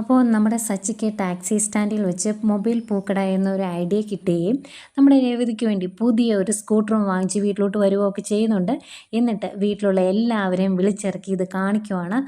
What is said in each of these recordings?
അപ്പോൾ നമ്മുടെ സച്ചിക്ക് ടാക്സി സ്റ്റാൻഡിൽ വെച്ച് മൊബൈൽ പൂക്കട എന്നൊരു ഐഡിയ കിട്ടുകയും നമ്മുടെ രേവതിക്ക് വേണ്ടി പുതിയ ഒരു സ്കൂട്ടറും വാങ്ങിച്ച് വീട്ടിലോട്ട് വരികയൊക്കെ ചെയ്യുന്നുണ്ട്. എന്നിട്ട് വീട്ടിലുള്ള എല്ലാവരെയും വിളിച്ചിറക്കി ഇത് കാണിക്കുവാണ്.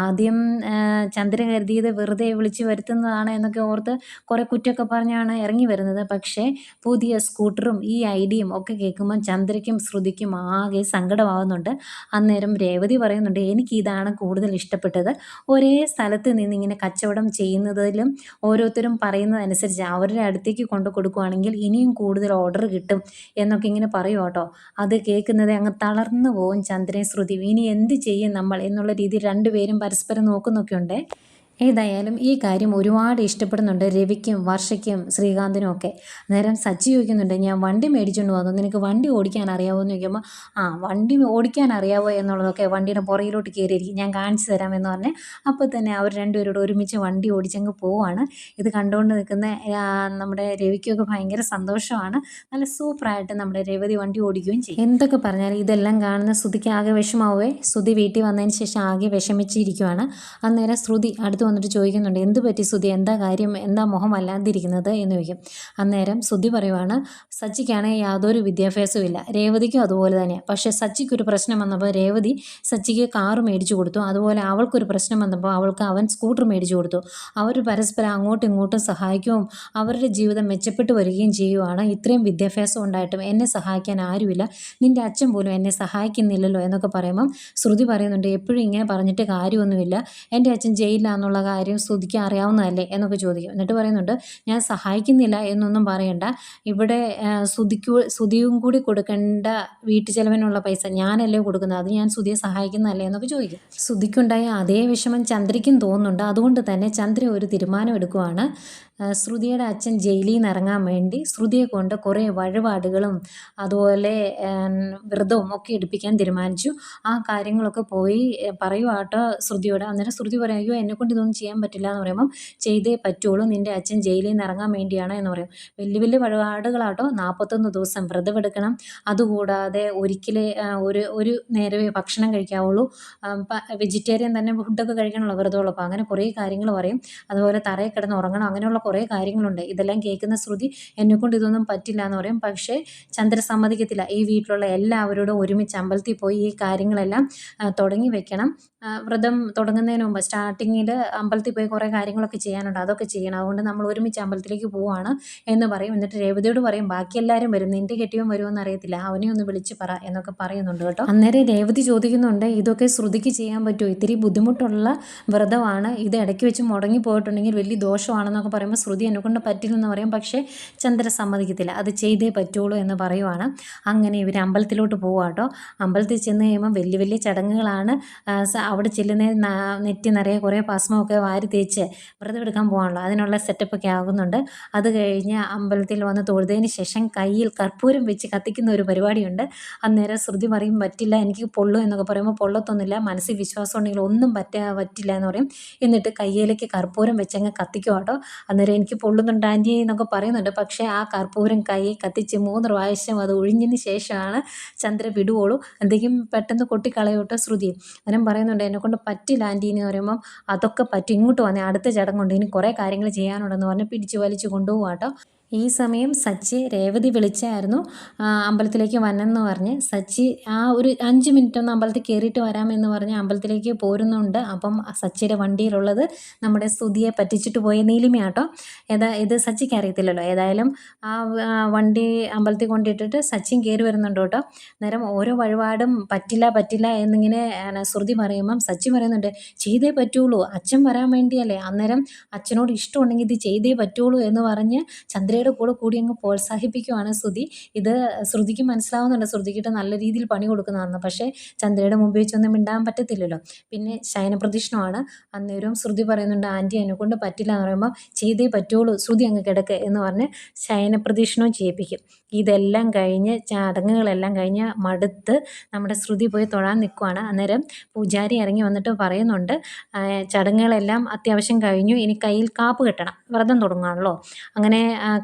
ആദ്യം ചന്ദ്രൻ കരുതിയത് വെറുതെ വിളിച്ച് വരുത്തുന്നതാണ് എന്നൊക്കെ ഓർത്ത് കുറേ കുറ്റമൊക്കെ പറഞ്ഞാണ് ഇറങ്ങി വരുന്നത്. പക്ഷേ പുതിയ സ്കൂട്ടറും ഈ ഐഡിയയും ഒക്കെ കേൾക്കുമ്പോൾ ചന്ദ്രയ്ക്കും ശ്രുതിക്കും ആകെ സങ്കടമാകുന്നുണ്ട് അന്നേരം രേവതി പറയുന്നുണ്ട് എനിക്ക് ഇതാണ് കൂടുതൽ ഇഷ്ടപ്പെട്ടത്. ഒരേ സ്ഥലത്ത് നിന്ന് ഇങ്ങനെ കച്ചവടം ചെയ്യുന്നതിലും ഓരോരുത്തരും പറയുന്നതനുസരിച്ച് അവരുടെ അടുത്തേക്ക് കൊണ്ടു കൊടുക്കുകയാണെങ്കിൽ ഇനിയും കൂടുതൽ ഓർഡർ കിട്ടും എന്നൊക്കെ ഇങ്ങനെ പറയും കേട്ടോ. അത് കേൾക്കുന്നത് അങ്ങ് തളർന്നു പോകും ചന്ദ്രൻ ശ്രുതി. ഇനി എന്ത് ചെയ്യും നമ്മൾ എന്നുള്ള രീതിയിൽ രണ്ടുപേരും പരസ്പരം നോക്കുന്നൊക്കെ ഉണ്ട് ഏതായാലും ഈ കാര്യം ഒരുപാട് ഇഷ്ടപ്പെടുന്നുണ്ട് രവിക്കും വർഷയ്ക്കും ശ്രീകാന്തിനും ഒക്കെ. അന്നേരം സച്ചി ചോദിക്കുന്നുണ്ട് ഞാൻ വണ്ടി മേടിച്ചുകൊണ്ട് വന്നു? നിനക്ക് വണ്ടി ഓടിക്കാൻ അറിയാവോ? എന്ന് ചോദിക്കുമ്പോൾ ആ വണ്ടി ഓടിക്കാൻ അറിയാവോ? എന്നുള്ളതൊക്കെ വണ്ടിയുടെ പുറകിലോട്ട് കയറിയിരിക്കും. ഞാൻ കാണിച്ചു തരാമെന്ന് പറഞ്ഞ് അപ്പോൾ തന്നെ അവർ രണ്ടുപേരോട് ഒരുമിച്ച് വണ്ടി ഓടിച്ചങ്ങ് പോവാണ്. ഇത് കണ്ടുകൊണ്ട് നിൽക്കുന്ന നമ്മുടെ രവിക്കൊക്കെ ഭയങ്കര സന്തോഷമാണ്. നല്ല സൂപ്പറായിട്ട് നമ്മുടെ രവതി വണ്ടി ഓടിക്കുകയും ചെയ്യും. എന്തൊക്കെ പറഞ്ഞാൽ ഇതെല്ലാം കാണുന്ന ശ്രുതിക്ക് ആകെ വിഷമാവേ ശ്രുതി വീട്ടിൽ വന്നതിന് ശേഷം ആകെ വിഷമിച്ചിരിക്കുവാണ്. അന്നേരം ശ്രുതി അടുത്ത് വന്നിട്ട് ചോദിക്കുന്നുണ്ട് എന്ത് പറ്റി സുധി? എന്താ കാര്യം? എന്താ മുഖം അല്ലാതിരിക്കുന്നത്? എന്ന് ചോദിക്കും. അന്നേരം സുധി പറയുവാണ് സച്ചിക്കാണെങ്കിൽ യാതൊരു വിദ്യാഭ്യാസവും ഇല്ല. രേവതിക്കും അതുപോലെ തന്നെയാണ് പക്ഷേ സച്ചിക്കൊരു പ്രശ്നം വന്നപ്പോൾ രേവതി സച്ചിക്ക് കാറ് മേടിച്ചു കൊടുത്തു. അതുപോലെ അവൾക്കൊരു പ്രശ്നം വന്നപ്പോൾ അവൾക്ക് അവൻ സ്കൂട്ടർ മേടിച്ചു കൊടുത്തു. അവർ പരസ്പരം അങ്ങോട്ടും ഇങ്ങോട്ടും സഹായിക്കുകയും അവരുടെ ജീവിതം മെച്ചപ്പെട്ടു വരികയും ചെയ്യുവാണ്. ഇത്രയും വിദ്യാഭ്യാസം ഉണ്ടായിട്ടും എന്നെ സഹായിക്കാൻ ആരുമില്ല. നിന്റെ അച്ഛൻ പോലും എന്നെ സഹായിക്കുന്നില്ലല്ലോ എന്നൊക്കെ പറയുമ്പം ശ്രുതി പറയുന്നുണ്ട് എപ്പോഴും ഇങ്ങനെ പറഞ്ഞിട്ട് കാര്യമൊന്നുമില്ല. എന്റെ അച്ഛൻ ജയിലിലാന്നുള്ള കാര്യം സ്തുതിക്ക് അറിയാവുന്നതല്ലേ എന്നൊക്കെ ചോദിക്കും. എന്നിട്ട് പറയുന്നുണ്ട് ഞാൻ സഹായിക്കുന്നില്ല എന്നൊന്നും പറയണ്ട. ഇവിടെ സ്തുതിക്കു സ്തുതിയും കൂടി കൊടുക്കേണ്ട വീട്ടു ചെലവിനുള്ള പൈസ ഞാനല്ലേ കൊടുക്കുന്നത്. അത് ഞാൻ സ്തുതിയെ സഹായിക്കുന്നതല്ലേ? എന്നൊക്കെ ചോദിക്കും. സ്തുതിക്കുണ്ടായ അതേ വിഷമം ചന്ദ്രയ്ക്കും തോന്നുന്നുണ്ട്. അതുകൊണ്ട് തന്നെ ചന്ദ്ര ഒരു തീരുമാനം എടുക്കുവാണ്. ശ്രുതിയുടെ അച്ഛൻ ജയിലിൽ നിന്ന് ഇറങ്ങാൻ വേണ്ടി ശ്രുതിയെ കൊണ്ട് കുറേ വഴിപാടുകളും അതുപോലെ വ്രതവും ഒക്കെ എടുപ്പിക്കാൻ തീരുമാനിച്ചു. ആ കാര്യങ്ങളൊക്കെ പോയി പറയുവാട്ടോ ശ്രുതിയോട്. അന്നേരം ശ്രുതി പറയും അയ്യോ എന്നെക്കൊണ്ട് ഇതൊന്നും ചെയ്യാൻ പറ്റില്ല എന്ന് പറയുമ്പം ചെയ്തേ പറ്റുള്ളൂ. നിന്റെ അച്ഛൻ ജയിലിൽ നിന്ന് ഇറങ്ങാൻ വേണ്ടിയാണ് എന്ന് പറയും. വലിയ വലിയ വഴിപാടുകളാട്ടോ. നാൽപ്പത്തൊന്ന് ദിവസം വ്രതമെടുക്കണം അതുകൂടാതെ ഒരിക്കലേ ഒരു ഒരു നേരമേ ഭക്ഷണം കഴിക്കാവുള്ളൂ. വെജിറ്റേറിയൻ തന്നെ ഫുഡൊക്കെ കഴിക്കണമല്ലോ വ്രതമുള്ളൂ അപ്പോൾ അങ്ങനെ കുറേ കാര്യങ്ങൾ പറയും. അതുപോലെ തറയിൽ കിടന്ന് ഉറങ്ങണം. അങ്ങനെയുള്ള കുറേ കാര്യങ്ങളുണ്ട്. ഇതെല്ലാം കേൾക്കുന്ന ശ്രുതി എന്നെക്കൊണ്ട് ഇതൊന്നും പറ്റില്ല എന്ന് പറയും. പക്ഷേ ചന്ദ്ര സമ്മതിക്കത്തില്ല. ഈ വീട്ടിലുള്ള എല്ലാവരോടും ഒരുമിച്ച് അമ്പലത്തിൽ പോയി ഈ കാര്യങ്ങളെല്ലാം തുടങ്ങി വെക്കണം. വ്രതം തുടങ്ങുന്നതിന് മുമ്പ് സ്റ്റാർട്ടിങ്ങിൽ അമ്പലത്തിൽ പോയി കുറേ കാര്യങ്ങളൊക്കെ ചെയ്യാനുണ്ട്. അതൊക്കെ ചെയ്യണം. അതുകൊണ്ട് നമ്മൾ ഒരുമിച്ച് അമ്പലത്തിലേക്ക് പോവാണ് എന്ന് പറയും. എന്നിട്ട് രേവതിയോട് പറയും ബാക്കി എല്ലാവരും വരും. നിന്റെ കെട്ടിയവൻ വരുമെന്ന് അറിയത്തില്ല. അവനെ ഒന്ന് വിളിച്ച് പറ എന്നൊക്കെ പറയുന്നുണ്ട് കേട്ടോ. അന്നേരം രേവതി ചോദിക്കുന്നുണ്ട് ഇതൊക്കെ ശ്രുതിക്ക് ചെയ്യാൻ പറ്റുമോ? ഇത്തിരി ബുദ്ധിമുട്ടുള്ള വ്രതമാണ്. ഇത് ഇടയ്ക്ക് വെച്ച് മുടങ്ങി പോയിട്ടുണ്ടെങ്കിൽ വലിയ ദോഷമാണെന്നൊക്കെ പറയുമ്പോൾ ശ്രുതി എന്നെക്കൊണ്ട് പറ്റില്ലെന്ന് പറയും. പക്ഷേ ചന്ദ്ര സമ്മതിക്കത്തില്ല. അത് ചെയ്തേ പറ്റുള്ളൂ എന്ന് പറയുവാണ്. അങ്ങനെ ഇവർ അമ്പലത്തിലോട്ട് പോവാട്ടോ അമ്പലത്തിൽ ചെന്ന് കഴിയുമ്പോൾ വലിയ വലിയ ചടങ്ങുകളാണ്. അവിടെ ചെല്ലുന്ന നെറ്റി നിറയെ കുറേ ഭസ്മമൊക്കെ വാരി തേച്ച് വ്രതം എടുക്കാൻ പോകാണല്ലോ അതിനുള്ള സെറ്റപ്പൊക്കെ ആകുന്നുണ്ട്. അത് കഴിഞ്ഞ് അമ്പലത്തിൽ വന്ന് തൊഴുതതിന് ശേഷം കയ്യിൽ കർപ്പൂരം വെച്ച് കത്തിക്കുന്ന ഒരു പരിപാടിയുണ്ട്. അന്നേരം ശ്രുതി പറയും പറ്റില്ല എനിക്ക് പൊള്ളു എന്നൊക്കെ പറയുമ്പോൾ പൊള്ളത്തൊന്നുമില്ല. മനസ്സിൽ വിശ്വാസം ഉണ്ടെങ്കിൽ ഒന്നും പറ്റാ പറ്റില്ല എന്ന് പറയും. എന്നിട്ട് കയ്യിലേക്ക് കർപ്പൂരം വെച്ചങ്ങ് കത്തിക്കും കേട്ടോ അന്നേരം എനിക്ക് പൊള്ളുന്നുണ്ട് ആന്റി എന്നൊക്കെ പറയുന്നുണ്ട്. പക്ഷേ ആ കർപ്പൂരം കൈ കത്തിച്ച് മൂന്ന് പ്രാവശ്യം അത് ഒഴിഞ്ഞതിന് ശേഷമാണ് ചന്ദ്ര വിടുവുള്ളൂ എന്തെങ്കിലും പെട്ടെന്ന് കൊട്ടിക്കളയോട്ടോ ശ്രുതി. അന്നേരം പറയുന്നുണ്ട് എന്നെക്കൊണ്ട് പറ്റില്ല ആന്റി എന്ന് പറയുമ്പം അതൊക്കെ പറ്റും. ഇങ്ങോട്ട് വന്നേ അടുത്ത ചടങ്ങുണ്ട്. ഇനി കുറേ കാര്യങ്ങൾ ചെയ്യാനുണ്ടെന്ന് പറഞ്ഞ് പിടിച്ച് വലിച്ചു കൊണ്ടുപോകാം കേട്ടോ ഈ സമയം സച്ചി രേവതി വിളിച്ചായിരുന്നു അമ്പലത്തിലേക്ക് വന്നെന്ന് പറഞ്ഞ്. സച്ചി ആ ഒരു അഞ്ച് മിനിറ്റ് ഒന്ന് അമ്പലത്തിൽ കയറിയിട്ട് വരാമെന്ന് പറഞ്ഞ് അമ്പലത്തിലേക്ക് പോരുന്നുണ്ട്. അപ്പം സച്ചിയുടെ വണ്ടിയിലുള്ളത് നമ്മുടെ സ്തുതിയെ പറ്റിച്ചിട്ട് പോയ നീലിമയാട്ടോ ഏതാ ഇത് സച്ചിക്ക് അറിയത്തില്ലല്ലോ. ഏതായാലും ആ വണ്ടി അമ്പലത്തിൽ കൊണ്ടിട്ടിട്ട് സച്ചിൻ കയറി വരുന്നുണ്ട് കേട്ടോ. അന്നേരം ഓരോ വഴിപാടും പറ്റില്ല പറ്റില്ല എന്നിങ്ങനെ ശ്രുതി പറയുമ്പം സച്ചി പറയുന്നുണ്ട് ചെയ്തേ പറ്റുള്ളൂ അച്ഛൻ വരാൻ വേണ്ടിയല്ലേ. അന്നേരം അച്ഛനോട് ഇഷ്ടമുണ്ടെങ്കിൽ ഇത് ചെയ്തേ പറ്റുള്ളൂ എന്ന് പറഞ്ഞ് ചന്ദ്രയുടെ കൂടെ കൂടി അങ്ങ് പ്രോത്സാഹിപ്പിക്കുവാണ് ശ്രുതി. ഇത് ശ്രുതിക്ക് മനസ്സിലാവുന്നുണ്ട്. ശ്രുതിക്കിട്ട് നല്ല രീതിയിൽ പണി കൊടുക്കുന്നതാണ് പക്ഷേ ചന്ദ്രയുടെ മുമ്പിൽ വെച്ചൊന്നും മിണ്ടാൻ പറ്റത്തില്ലല്ലോ. പിന്നെ ശയനപ്രദക്ഷിണമാണ് അന്നേരവും ശ്രുതി പറയുന്നുണ്ട് ആന്റി എന്നെ കൊണ്ട് പറ്റില്ല എന്ന് പറയുമ്പോൾ ചെയ്തേ പറ്റുള്ളൂ. ശ്രുതി അങ്ങ് കിടക്ക് എന്ന് പറഞ്ഞ് ശയനപ്രദക്ഷിണവും ചെയ്യിപ്പിക്കും. ഇതെല്ലാം കഴിഞ്ഞ് ചടങ്ങുകളെല്ലാം കഴിഞ്ഞ് മടുത്ത് നമ്മുടെ ശ്രുതി പോയി തൊഴാൻ നിൽക്കുവാണ്. അന്നേരം പൂജാരി ഇറങ്ങി വന്നിട്ട് പറയുന്നുണ്ട് ചടങ്ങുകളെല്ലാം അത്യാവശ്യം കഴിഞ്ഞു. ഇനി കയ്യിൽ കാപ്പ് കിട്ടണം. വ്രതം തുടങ്ങുകയാണല്ലോ അങ്ങനെ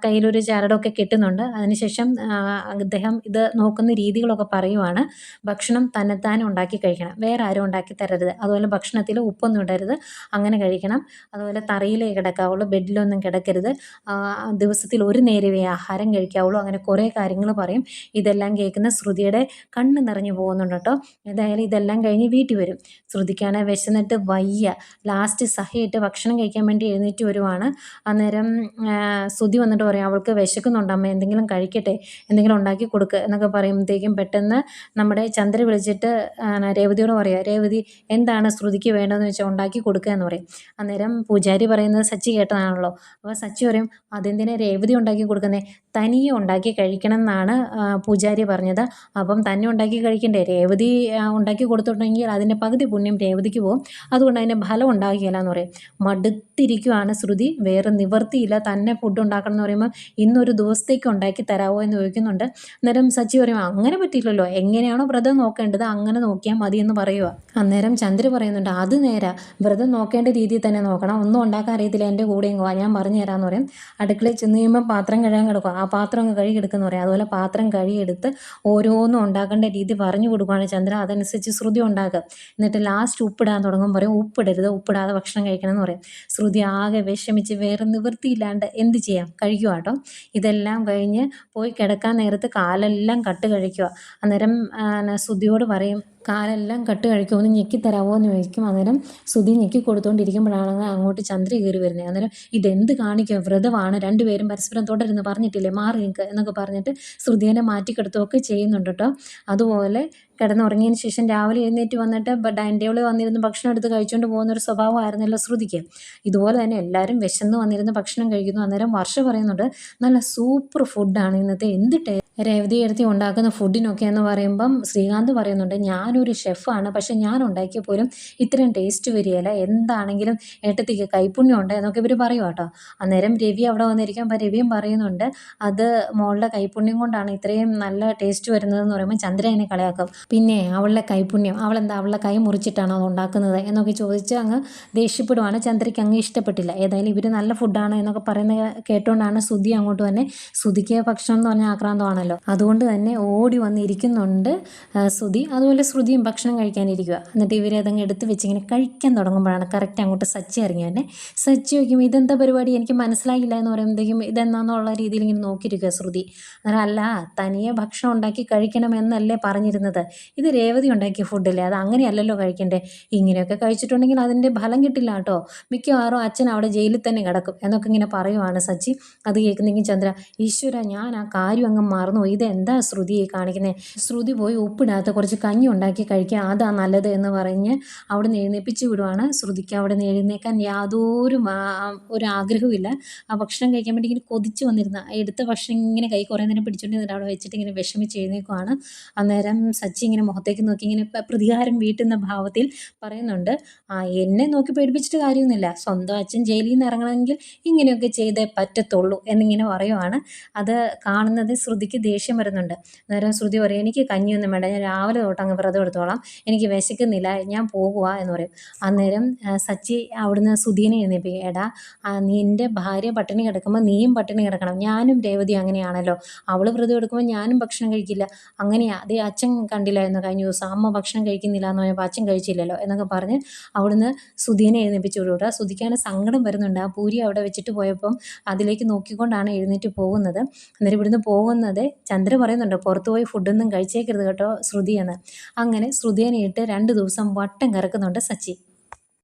കയ്യിലൊരു ചരടൊക്കെ കെട്ടുന്നുണ്ട്. അതിനുശേഷം അദ്ദേഹം ഇത് നോക്കുന്ന രീതികളൊക്കെ പറയുവാണ്. ഭക്ഷണം തന്നെത്താനെ ഉണ്ടാക്കി കഴിക്കണം. വേറെ ആരും ഉണ്ടാക്കി തരരുത്. അതുപോലെ ഭക്ഷണത്തിൽ ഉപ്പൊന്നും ഇടരുത്. അങ്ങനെ കഴിക്കണം. അതുപോലെ തറയിലേ കിടക്കാവുള്ളൂ. ബെഡിലൊന്നും കിടക്കരുത്. ദിവസത്തിൽ ഒരു നേരമേ ആഹാരം കഴിക്കാവുള്ളൂ. അങ്ങനെ കുറേ കാര്യങ്ങൾ പറയും. ഇതെല്ലാം കേൾക്കുന്ന ശ്രുതിയുടെ കണ്ണ് നിറഞ്ഞു പോകുന്നുണ്ട് കേട്ടോ. ഏതായാലും ഇതെല്ലാം കഴിഞ്ഞ് വീട്ടിൽ വരും. ശ്രുതിക്കാണ് വിശന്നിട്ട് വയ്യ. ലാസ്റ്റ് സഹയിട്ട് ഭക്ഷണം കഴിക്കാൻ വേണ്ടി എഴുന്നേറ്റ് വരുവാണ്. അന്നേരം ശ്രുതി വന്നിട്ട് പറയും അവൾക്ക് വിശക്കുന്നുണ്ട് അമ്മ എന്തെങ്കിലും കഴിക്കട്ടെ എന്തെങ്കിലും ഉണ്ടാക്കി കൊടുക്കുക എന്നൊക്കെ പറയുമ്പോഴത്തേക്കും പെട്ടെന്ന് നമ്മുടെ ചന്ദ്ര വിളിച്ചിട്ട് രേവതിയോട് പറയുക രേവതി എന്താണ് ശ്രുതിക്ക് വേണ്ടതെന്ന് വെച്ചാൽ ഉണ്ടാക്കി കൊടുക്കുക എന്ന് പറയും. അന്നേരം പൂജാരി പറയുന്നത് സച്ചി കേട്ടതാണല്ലോ. അപ്പോൾ സച്ചി പറയും അതെന്തിനെ രേവതി ഉണ്ടാക്കി കൊടുക്കുന്നത് തനിയെ ഉണ്ടാക്കി കഴിക്കണം എന്നാണ് പൂജാരി പറഞ്ഞത്. അപ്പം തന്നെ ഉണ്ടാക്കി കഴിക്കണ്ടേ? രേവതി ഉണ്ടാക്കി കൊടുത്തിട്ടുണ്ടെങ്കിൽ അതിന്റെ പകുതി പുണ്യം രേവതിക്ക് പോകും അതുകൊണ്ട് അതിന്റെ ഫലം ഉണ്ടാകുകയില്ല എന്ന് പറയും. മടുത്തിരിക്കുവാണ് ശ്രുതി. വേറെ നിവർത്തിയില്ല തന്നെ ഫുഡ് ഉണ്ടാക്കണം എന്ന് പറയുമ്പോൾ ഇന്നൊരു ദിവസത്തേക്ക് ഉണ്ടാക്കി തരാമോ എന്ന് ചോദിക്കുന്നുണ്ട്. അന്നേരം സച്ചി പറയും അങ്ങനെ പറ്റില്ലല്ലോ എങ്ങനെയാണോ വ്രതം നോക്കേണ്ടത് അങ്ങനെ നോക്കിയാൽ മതി എന്ന് പറയുക അന്നേരം ചന്ദ്ര പറയുന്നുണ്ട് അത് നേരാ. വ്രതം നോക്കേണ്ട രീതിയിൽ തന്നെ നോക്കണം. ഒന്നും ഉണ്ടാക്കാൻ അറിയത്തില്ല. എന്റെ കൂടെ വാ. ഞാൻ പറഞ്ഞു തരാമെന്ന് പറയും. അടുക്കളയിൽ ചെന്ന് കഴിയുമ്പോൾ പാത്രം കഴുകാൻ കിടക്കുക ആ പാത്രം അങ്ങ് കഴുകി എടുക്കുന്നു പറയും. അതുപോലെ പാത്രം കഴുകിയെടുത്ത് ഓരോന്നും ഉണ്ടാക്കേണ്ട രീതി പറഞ്ഞു കൊടുക്കുകയാണ് ചന്ദ്ര. അതനുസരിച്ച് ശ്രുതി ഉണ്ടാക്കുക. എന്നിട്ട് ലാസ്റ്റ് ഉപ്പിടാൻ തുടങ്ങും പറയും ഉപ്പിടരുത്. ഉപ്പിടാതെ ഭക്ഷണം കഴിക്കണം എന്ന് പറയും. ശ്രുതി ആകെ വിഷമിച്ച് വേറെ നിവൃത്തിയില്ലാണ്ട് എന്ത് ചെയ്യാം? കഴിക്കുക കേട്ടോ. ഇതെല്ലാം കഴിഞ്ഞ് പോയി കിടക്കാൻ നേരത്ത് കാലെല്ലാം കട്ട് കഴിക്കുക അന്നേരം സുധിയോട് പറയും കാലെല്ലാം കട്ട് കഴിക്കുമെന്ന് ഞെക്കി തരാമോ എന്ന് ചോദിക്കും. അന്നേരം സുധി ഞെക്കി കൊടുത്തുകൊണ്ടിരിക്കുമ്പോഴാണ് അങ്ങോട്ട് ചന്ദ്ര കയറി വരുന്നത് അന്നേരം ഇതെന്ത് കാണിക്കും? വ്രതമാണ്. രണ്ടുപേരും പരസ്പരം തുടരുന്നു. പറഞ്ഞിട്ടില്ലേ? മാറി നിൽക്കുക എന്നൊക്കെ പറഞ്ഞിട്ട് ശ്രുതിയെ മാറ്റിക്കെടുത്തുമൊക്കെ ചെയ്യുന്നുണ്ട് കേട്ടോ. അതുപോലെ കിടന്നുറങ്ങിയതിന് ശേഷം രാവിലെ എഴുന്നേറ്റ് വന്നിട്ട് ഡൈനിങ് ടേബിളിൽ വന്നിരുന്ന് ഭക്ഷണം എടുത്ത് കഴിച്ചുകൊണ്ട് പോകുന്ന ഒരു സ്വഭാവമായിരുന്നല്ലോ ശ്രുതിക്ക്. ഇതുപോലെ തന്നെ എല്ലാവരും വിശന്ന് വന്നിരുന്ന് ഭക്ഷണം കഴിക്കുന്നു. അന്നേരം വർഷ പറയുന്നുണ്ട് നല്ല സൂപ്പർ ഫുഡാണ് ഇന്നത്തെ. എന്ത് ടേ രേവതി എടുത്തി ഉണ്ടാക്കുന്ന ഫുഡിനൊക്കെ എന്ന് പറയുമ്പം ശ്രീകാന്ത് പറയുന്നുണ്ട് ഞാനൊരു ഷെഫാണ് പക്ഷെ ഞാൻ ഉണ്ടാക്കിയ പോലും ഇത്രയും ടേസ്റ്റ് വരികയില്ല. എന്താണെങ്കിലും ഏട്ടത്തിക്ക് കൈപ്പുണ്യം ഉണ്ട് എന്നൊക്കെ ഇവർ പറയും കേട്ടോ. അന്നേരം രവി അവിടെ വന്നിരിക്കും അപ്പം രവിയും പറയുന്നുണ്ട് അത് മോളുടെ കൈപ്പുണ്യം കൊണ്ടാണ് ഇത്രയും നല്ല ടേസ്റ്റ് വരുന്നത് എന്ന് പറയുമ്പോൾ ചന്ദ്ര കളയാക്കും. പിന്നെ അവളുടെ കൈപ്പുണ്യം അവളെന്താ അവളുടെ കൈ മുറിച്ചിട്ടാണോ അത് ഉണ്ടാക്കുന്നത്? എന്നൊക്കെ ചോദിച്ച് അങ്ങ് ദേഷ്യപ്പെടുവാണ്. ചന്ദ്രയ്ക്ക് അങ്ങ് ഇഷ്ടപ്പെട്ടില്ല. ഏതായാലും ഇവർ നല്ല ഫുഡാണ് എന്നൊക്കെ പറയുന്നത് കേട്ടുകൊണ്ടാണ് ശ്രുതി അങ്ങോട്ട് തന്നെ ശ്രുതിക്ക് ഭക്ഷണം എന്ന് പറഞ്ഞാൽ ആക്രാന്തമാണല്ലോ അതുകൊണ്ട് തന്നെ ഓടി വന്നിരിക്കുന്നുണ്ട് ശ്രുതി. അതുപോലെ ശ്രുതിയും ഭക്ഷണം കഴിക്കാനിരിക്കുക എന്നിട്ട് ഇവരെ അതങ്ങ് എടുത്ത് വെച്ച് ഇങ്ങനെ കഴിക്കാൻ തുടങ്ങുമ്പോഴാണ് കറക്റ്റ് അങ്ങോട്ട് സച്ചി ഇറങ്ങി തന്നെ സച്ചി ചോദിക്കും ഇതെന്താ പരിപാടി? എനിക്ക് മനസ്സിലായില്ല എന്ന് പറയുമ്പോഴത്തേക്കും ഇതെന്നാന്നുള്ള രീതിയിൽ ഇങ്ങനെ നോക്കിയിരിക്കുക ശ്രുതി. അന്നേരം അല്ല തനിയെ ഭക്ഷണം ഉണ്ടാക്കി കഴിക്കണമെന്നല്ലേ പറഞ്ഞിരുന്നത്. ഇത് രേവതി ഉണ്ടാക്കിയ ഫുഡല്ലേ അത് അങ്ങനെയല്ലല്ലോ കഴിക്കണ്ടേ. ഇങ്ങനെയൊക്കെ കഴിച്ചിട്ടുണ്ടെങ്കിൽ അതിന്റെ ഫലം കിട്ടില്ല കേട്ടോ. മിക്കവാറും അച്ഛൻ അവിടെ ജയിലിൽ തന്നെ കിടക്കും എന്നൊക്കെ ഇങ്ങനെ പറയുവാണ് സച്ചി. അത് കേൾക്കുന്നെങ്കിൽ ചന്ദ്ര ഈശ്വര ഞാൻ ആ കാര്യം അങ്ങ് മറന്നു ഇത് എന്താ ശ്രുതി കാണിക്കുന്നത് ശ്രുതി പോയി ഉപ്പിടാത്ത കുറച്ച് കഞ്ഞി ഉണ്ടാക്കി കഴിക്കുക അതാ നല്ലത് എന്ന് പറഞ്ഞ് അവിടെ നിന്ന് എഴുന്നേപ്പിച്ച് വിടുവാണ് ശ്രുതിക്ക്. അവിടെ നിന്ന് എഴുന്നേക്കാൻ യാതൊരു ഒരു ആഗ്രഹവുമില്ല ആ ഭക്ഷണം കഴിക്കാൻ വേണ്ടി ഇങ്ങനെ കൊതിച്ച് വന്നിരുന്ന എടുത്ത ഭക്ഷണം ഇങ്ങനെ കൈ കുറേ നേരം പിടിച്ചോണ്ട് നിന്നിട്ട് അവിടെ വെച്ചിട്ട് ഇങ്ങനെ വിഷമിച്ച് എഴുന്നേക്കുവാണ് അന്നേരം സച്ചി ഇങ്ങനെ മുഖത്തേക്ക് നോക്കി ഇങ്ങനെ പ്രതികാരം വീട്ടുന്ന ഭാവത്തിൽ പറയുന്നുണ്ട് ആ എന്നെ നോക്കി പേടിപ്പിച്ചിട്ട് കാര്യമൊന്നുമില്ല. സ്വന്തം അച്ഛൻ ജയിലിൽ നിന്ന് ഇറങ്ങണമെങ്കിൽ ഇങ്ങനെയൊക്കെ ചെയ്തേ പറ്റത്തുള്ളൂ എന്നിങ്ങനെ പറയുവാണ്. അത് കാണുന്നത് ശ്രുതിക്ക് ദേഷ്യം വരുന്നുണ്ട്. നേരം ശ്രുതി പറയും എനിക്ക് കഞ്ഞിയൊന്നും വേണ്ട ഞാൻ രാവിലെ തൊട്ട് അങ്ങ് വ്രതം എടുത്തോളാം. എനിക്ക് വിശക്കുന്നില്ല ഞാൻ പോകുക എന്ന് പറയും. അന്നേരം സച്ചി അവിടുന്ന് സുധീനെ എഴുന്നേപ്പിക്കും എടാ നിന്റെ ഭാര്യ പട്ടിണി കിടക്കുമ്പോൾ നീയും പട്ടിണി കിടക്കണം. ഞാനും രേവതി അങ്ങനെയാണല്ലോ. അവൾ വ്രതം എടുക്കുമ്പോൾ ഞാനും ഭക്ഷണം കഴിക്കില്ല. അങ്ങനെയാ. അതേ അച്ഛൻ കണ്ടില്ലായിരുന്നു കഴിഞ്ഞ ദിവസം. അമ്മ ഭക്ഷണം കഴിക്കുന്നില്ല എന്ന് പറഞ്ഞപ്പോൾ അച്ഛൻ കഴിച്ചില്ലല്ലോ എന്നൊക്കെ പറഞ്ഞ് അവിടുന്ന് സുധീനെ എഴുന്നേപ്പിച്ചു വിടുക സുധിക്കാണ് സങ്കടം വരുന്നുണ്ട്. ആ പൂരി അവിടെ വെച്ചിട്ട് പോയപ്പം അതിലേക്ക് നോക്കിക്കൊണ്ടാണ് എഴുന്നേറ്റ് പോകുന്നത്. അന്നേരം ഇവിടുന്ന് പോകുന്നത് ചന്ദ്ര പറയുന്നുണ്ട് പുറത്ത് പോയി ഫുഡൊന്നും കഴിച്ചേക്കരുത് കേട്ടോ ശ്രുതി എന്ന് അങ്ങനെ ശ്രുതിയെ രണ്ട് ദിവസം വട്ടം കറക്കുന്നുണ്ട് സച്ചി.